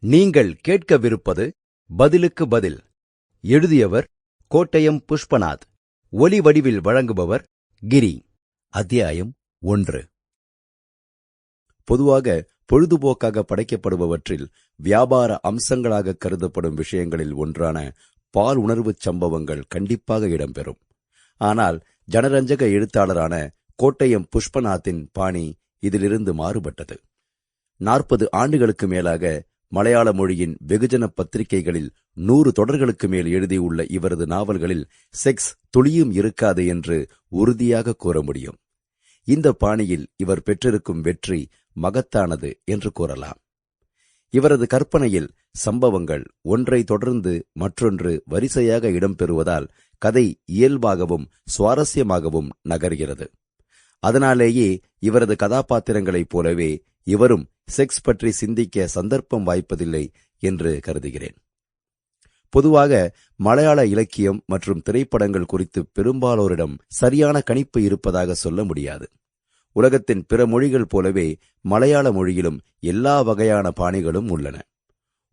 நீங்கள் கேட்கவிருப்பது பதிலுக்கு பதில். எழுதியவர் கோட்டயம் புஷ்பநாத். ஒலி வடிவில் வழங்குபவர் கிரி. அத்தியாயம் ஒன்று. பொதுவாக பொழுதுபோக்காக படைக்கப்படுபவற்றில் வியாபார அம்சங்களாக கருதப்படும் விஷயங்களில் ஒன்றான பால் உணர்வுச் சம்பவங்கள் கண்டிப்பாக இடம்பெறும். ஆனால் ஜனரஞ்சக எழுத்தாளரான கோட்டயம் புஷ்பநாத்தின் பாணி இதிலிருந்து மாறுபட்டது. நாற்பது ஆண்டுகளுக்கு மேலாக மலையாள மொழியின் வெகுஜன பத்திரிகைகளில் நூறு தொடர்களுக்கு மேல் எழுதியுள்ள இவரது நாவல்களில் செக்ஸ் துளியும் இருக்காது என்று உறுதியாக கூற முடியும். இந்த பாணியில் இவர் பெற்றிருக்கும் வெற்றி மகத்தானது என்று கூறலாம். இவரது கற்பனையில் சம்பவங்கள் ஒன்றை தொடர்ந்து மற்றொன்று வரிசையாக இடம்பெறுவதால் கதை இயல்பாகவும் சுவாரஸ்யமாகவும் நகர்கிறது. அதனாலேயே இவரது கதாபாத்திரங்களைப் போலவே இவரும் செக்ஸ் பற்றி சிந்திக்க சந்தர்ப்பம் வாய்ப்பதில்லை என்று கருதுகிறேன். பொதுவாக மலையாள இலக்கியம் மற்றும் திரைப்படங்கள் குறித்து பெரும்பாலோரிடம் சரியான கணிப்பு இருப்பதாக சொல்ல முடியாது. உலகத்தின் பிற மொழிகள் போலவே மலையாள மொழியிலும் எல்லா வகையான பாணிகளும் உள்ளன.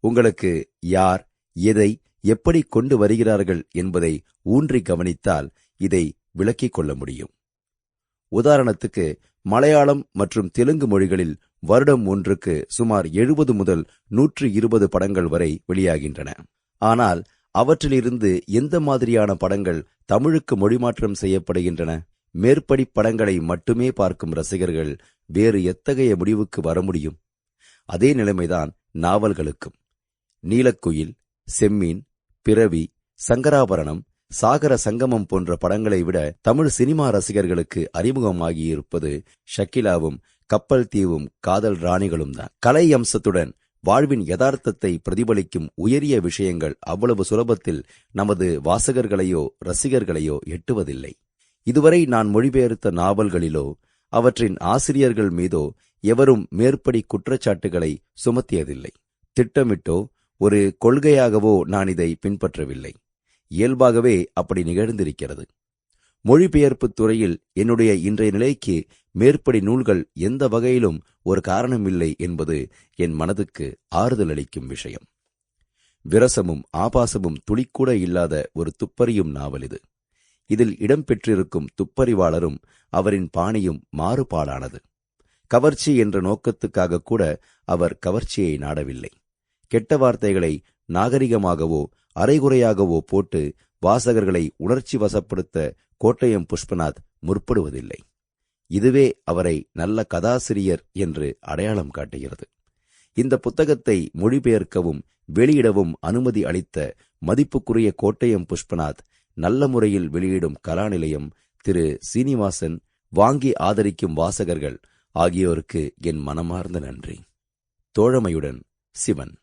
உங்களுக்கு யார் எதை எப்படி கொண்டு வருகிறார்கள் என்பதை ஊன்றி கவனித்தால் இதை விளக்கிக் கொள்ள முடியும். உதாரணத்துக்கு மலையாளம் மற்றும் தெலுங்கு மொழிகளில் வருடம் ஒன்றுக்கு சுமார் எழுபது முதல் நூற்று இருபது படங்கள் வரை வெளியாகின்றன. ஆனால் அவற்றிலிருந்து எந்த மாதிரியான படங்கள் தமிழுக்கு மொழிமாற்றம் செய்யப்படுகின்றன? மேற்படி படங்களை மட்டுமே பார்க்கும் ரசிகர்கள் வேறு எத்தகைய முடிவுக்கு வர முடியும்? அதே நிலைமைதான் நாவல்களுக்கும். நீலக்குயில் செம்மீன் பிறவி சங்கராபரணம் சாகர சங்கமம் போன்ற படங்களை விட தமிழ் சினிமா ரசிகர்களுக்கு அறிமுகமாகியிருப்பது ஷக்கிலாவும் கப்பல் தீவும் காதல் ராணிகளும் தான். கலை அம்சத்துடன் வாழ்வின் யதார்த்தத்தை பிரதிபலிக்கும் உயரிய விஷயங்கள் அவ்வளவு சுலபத்தில் நமது வாசகர்களையோ ரசிகர்களையோ எட்டுவதில்லை. இதுவரை நான் மொழிபெயர்த்த நாவல்களிலோ அவற்றின் ஆசிரியர்கள் மீதோ எவரும் மேற்படி குற்றச்சாட்டுகளை சுமத்தியதில்லை. திட்டமிட்டோ ஒரு கொள்கையாகவோ நான் இதை பின்பற்றவில்லை. இயல்பாகவே அப்படி நிகழ்ந்திருக்கிறது. மொழிபெயர்ப்புத் துறையில் என்னுடைய இன்றைய நிலைக்கு மேற்படி நூல்கள் எந்த வகையிலும் ஒரு காரணமில்லை என்பது என் மனதுக்கு ஆறுதல் அளிக்கும் விஷயம். விரசமும் ஆபாசமும் துளிக்கூட இல்லாத ஒரு துப்பறியும் நாவல் இது. இதில் இடம்பெற்றிருக்கும் துப்பறிவாளரும் அவரின் பாணியும் மாறுபாடானது. கவர்ச்சி என்ற நோக்கத்துக்காக கூட அவர் கவர்ச்சியை நாடவில்லை. கெட்ட வார்த்தைகளை நாகரிகமாகவோ அரைகுறையாகவோ போட்டு வாசகர்களை உணர்ச்சி வசப்படுத்த கோட்டயம் புஷ்பநாத் முற்படுவதில்லை. இதுவே அவரை நல்ல கதாசிரியர் என்று அடையாளம் காட்டுகிறது. இந்த புத்தகத்தை மொழிபெயர்க்கவும் வெளியிடவும் அனுமதி அளித்த மதிப்புக்குரிய கோட்டயம் புஷ்பநாத் நல்ல முறையில் வெளியிடும் கலாநிலையம் திரு. சீனிவாசன் வாங்கி ஆதரிக்கும் வாசகர்கள் ஆகியோருக்கு என் மனமார்ந்த நன்றி. தோழமையுடன் சிவன்.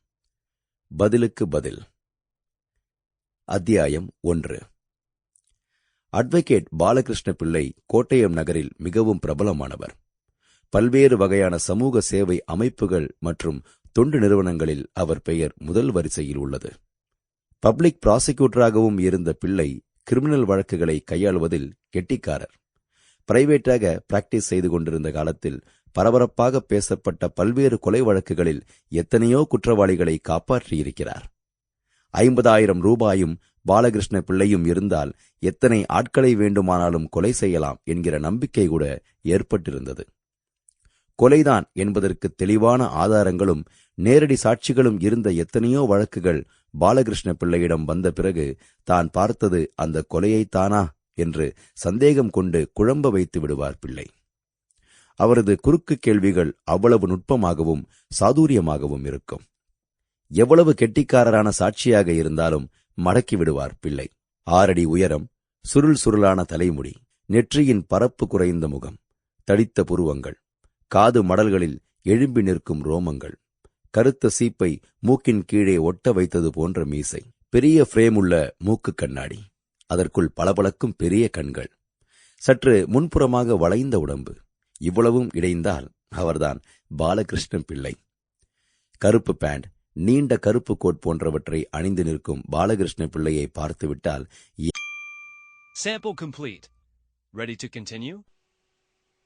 பதிலுக்கு பதில். அத்தியாயம் ஒன்று. அட்வொகேட் பாலகிருஷ்ண பிள்ளை கோட்டயம் நகரில் மிகவும் பிரபலமானவர். பல்வேறு வகையான சமூக சேவை அமைப்புகள் மற்றும் தொண்டு நிறுவனங்களில் அவர் பெயர் முதல் வரிசையில் உள்ளது. பப்ளிக் ப்ராசிக்யூட்டராகவும் இருந்த பிள்ளை கிரிமினல் வழக்குகளை கையாளுவதில் கெட்டிக்காரர். பிரைவேட்டாக பிராக்டிஸ் செய்து கொண்டிருந்த காலத்தில் பரபரப்பாக பேசப்பட்ட பல்வேறு கொலை வழக்குகளில் எத்தனையோ குற்றவாளிகளை காப்பாற்றியிருக்கிறார். ஐம்பதாயிரம் ரூபாயும் பாலகிருஷ்ண பிள்ளையும் இருந்தால் எத்தனை ஆட்களை வேண்டுமானாலும் கொலை செய்யலாம் என்கிற நம்பிக்கை கூட ஏற்பட்டிருந்தது. கொலைதான் என்பதற்கு தெளிவான ஆதாரங்களும் நேரடி சாட்சிகளும் இருந்த எத்தனையோ வழக்குகள் பாலகிருஷ்ண பிள்ளையிடம் வந்த பிறகு தான் பார்த்தது அந்த கொலையைத்தானா என்று சந்தேகம் கொண்டு குழம்ப வைத்து விடுவார் பிள்ளை. அவரது குறுக்கு கேள்விகள் அவ்வளவு நுட்பமாகவும் சாதுரியமாகவும் இருக்கும். எவ்வளவு கெட்டிக்காரரான சாட்சியாக இருந்தாலும் மடக்கி விடுவார் பிள்ளை. ஆறடி உயரம் சுருள் சுருளான தலைமுடி நெற்றியின் பரப்பு குறைந்த முகம் தடித்த புருவங்கள் காது மடல்களில் எழும்பி நிற்கும் ரோமங்கள் கருத்த சீப்பை மூக்கின் கீழே ஒட்ட வைத்தது போன்ற மீசை பெரிய ஃப்ரேம் உள்ள மூக்கு கண்ணாடி அதற்குள் பளபளக்கும் பெரிய கண்கள் சற்று முன்புறமாக வளைந்த உடம்பு இவ்வளவும் இடைந்தால் அவர்தான் பாலகிருஷ்ணன் பிள்ளை. கருப்பு பேண்ட் நீண்ட கருப்பு கோட் போன்றவற்றை அணிந்து நிற்கும் பாலகிருஷ்ண பிள்ளையை பார்த்துவிட்டால் Sample complete. Ready to continue?